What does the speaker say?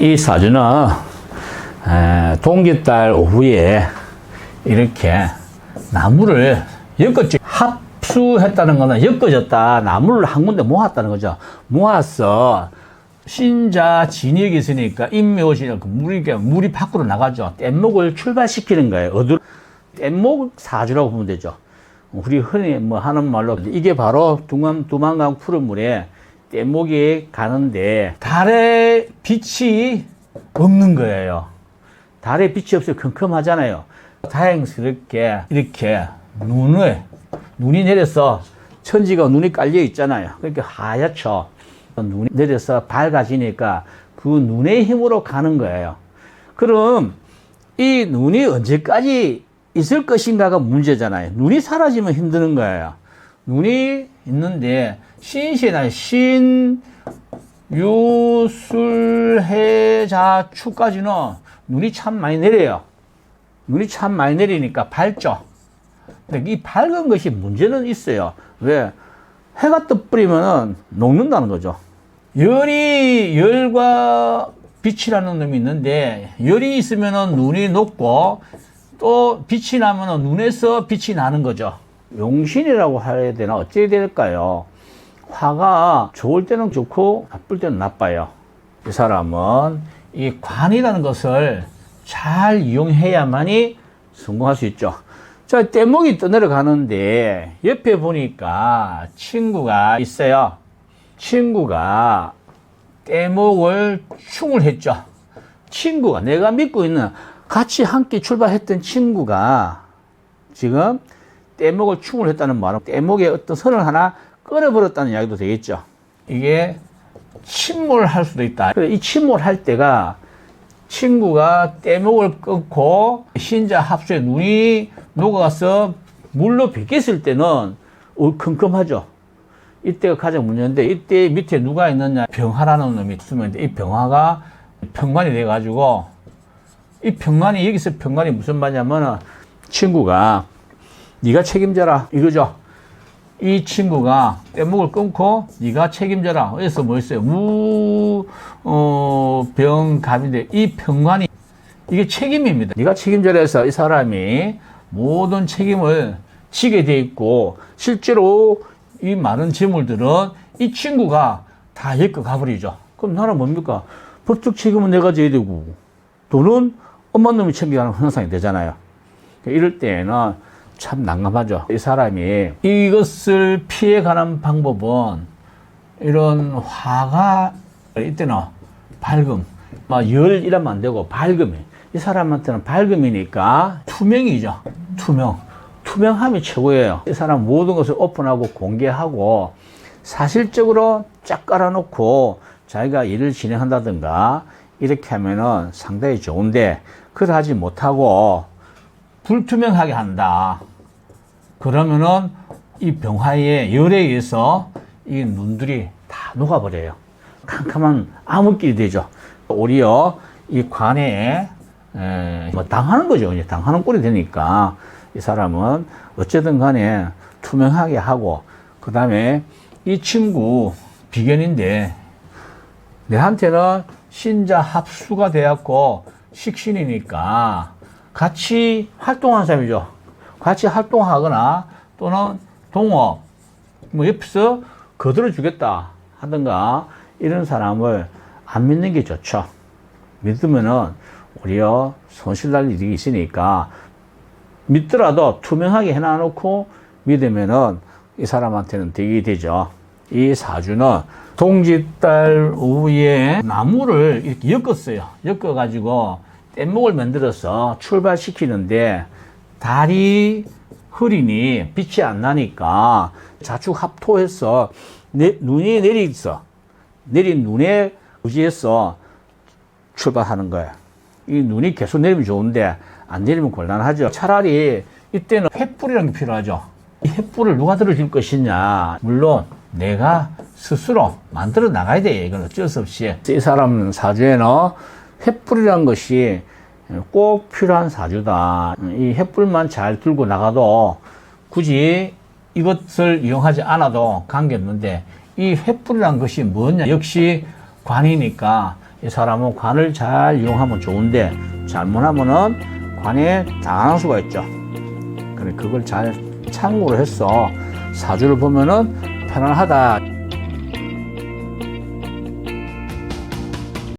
이 사주는 에, 동기달 오후에 이렇게 나무를 엮었죠. 합수했다는 거는 엮어졌다. 나무를 한 군데 모았다는 거죠. 모아서 신자 진역이 있으니까 인묘시니까 물이, 이렇게 물이 밖으로 나가죠. 뗏목을 출발시키는 거예요. 어두 뗏목 사주라고 보면 되죠. 우리 흔히 뭐 하는 말로 이게 바로 두만, 두만강 푸른 물에 뗏목이 가는데 달의 빛이 없는 거예요. 달에 빛이 없어요. 컴컴하잖아요. 다행스럽게 이렇게 눈을 눈이 내려서 천지가 눈이 깔려 있잖아요. 그러니까 하얗죠. 눈이 내려서 밝아지니까 그 눈의 힘으로 가는 거예요. 그럼 이 눈이 언제까지 있을 것인가가 문제잖아요. 눈이 사라지면 힘드는 거예요. 눈이 있는데 신시나 신, 유, 술, 해, 자, 추까지는 눈이 참 많이 내려요. 눈이 참 많이 내리니까 밝죠. 근데 이 밝은 것이 문제는 있어요. 왜? 해가 떠버리면은 녹는다는 거죠. 열이, 열과 빛이라는 놈이 있는데, 열이 있으면은 눈이 녹고, 또 빛이 나면은 눈에서 빛이 나는 거죠. 용신이라고 해야 되나? 어찌 될까요? 화가 좋을 때는 좋고, 나쁠 때는 나빠요. 이 사람은 이 관이라는 것을 잘 이용해야만이 성공할 수 있죠. 자, 뗏목이 떠내려가는데 옆에 보니까 친구가 있어요. 친구가 뗏목을 충을 했죠. 친구가 내가 믿고 있는 같이 함께 출발했던 친구가 지금 뗏목을 충을 했다는 말은 뗏목에 어떤 선을 하나 끊어버렸다는 이야기도 되겠죠. 이게 침몰할 수도 있다. 이 침몰할 때가 친구가 떼목을 끊고 신자 합수에 눈이 녹아서 물로 비꼈을 때는 컴컴하죠. 이때가 가장 문제인데 이때 밑에 누가 있느냐 병화라는 놈이 있으면 이 병화가 평관이 돼 가지고 이 평관이 여기서 평관이 무슨 말이냐면 친구가 네가 책임져라 이거죠. 이 친구가 뗏목을 끊고 네가 책임져라. 그래서 뭐 있어요? 무, 어, 이 병관이 이게 책임입니다. 네가 책임져라 해서 이 사람이 모든 책임을 지게 돼 있고 실제로 이 많은 재물들은 이 친구가 다 엮어 가버리죠. 그럼 나는 뭡니까? 법적 책임은 내가 져야 되고 돈은 엄마 놈이 챙겨가는 현상이 되잖아요. 이럴 때에는 참 난감하죠. 이 사람이 이것을 피해가는 방법은 이런 화가 이때는 밝음, 막 열 이러면 안 되고 밝음이 이 사람한테는 밝음이니까 투명이죠. 투명. 투명함이 최고예요. 이 사람 모든 것을 오픈하고 공개하고 사실적으로 쫙 깔아놓고 자기가 일을 진행한다든가 이렇게 하면은 상당히 좋은데 그걸 하지 못하고 불투명하게 한다. 그러면은 이 병화의 열에 의해서 이 눈들이 다 녹아버려요. 캄캄한 암흑길이 되죠. 오히려 이 관에 에, 뭐 당하는 거죠. 이제 당하는 꼴이 되니까 이 사람은 어쨌든 간에 투명하게 하고 그 다음에 이 친구 비견인데 내한테는 신자 합수가 되었고 식신이니까 같이 활동하는 사람이죠. 같이 활동하거나 또는 동업, 뭐 옆에서 거들어 주겠다 하든가 이런 사람을 안 믿는 게 좋죠. 믿으면은 오히려 손실 날 일이 있으니까 믿더라도 투명하게 해놔놓고 믿으면은 이 사람한테는 득이 되죠. 이 사주는 동짓달 오후에 나무를 이렇게 엮었어요. 엮어가지고 뗏목을 만들어서 출발시키는데 달이 흐리니 빛이 안 나니까 자축 합토해서 내, 눈이 내리있어. 내린 눈에 의지해서 출발하는 거야. 이 눈이 계속 내리면 좋은데 안 내리면 곤란하죠. 차라리 이때는 횃불이라는 게 필요하죠. 이 횃불을 누가 들어줄 것이냐. 물론 내가 스스로 만들어 나가야 돼. 이건 어쩔 수 없이. 이 사람 사주에는 횃불이라는 것이 꼭 필요한 사주다. 이 횃불만 잘 들고 나가도 굳이 이것을 이용하지 않아도 관계없는데 이 횃불이란 것이 뭐냐? 역시 관이니까 이 사람은 관을 잘 이용하면 좋은데 잘못하면은 관에 당할 수가 있죠. 그래 그걸 잘 참고를 해서 사주를 보면은 편안하다.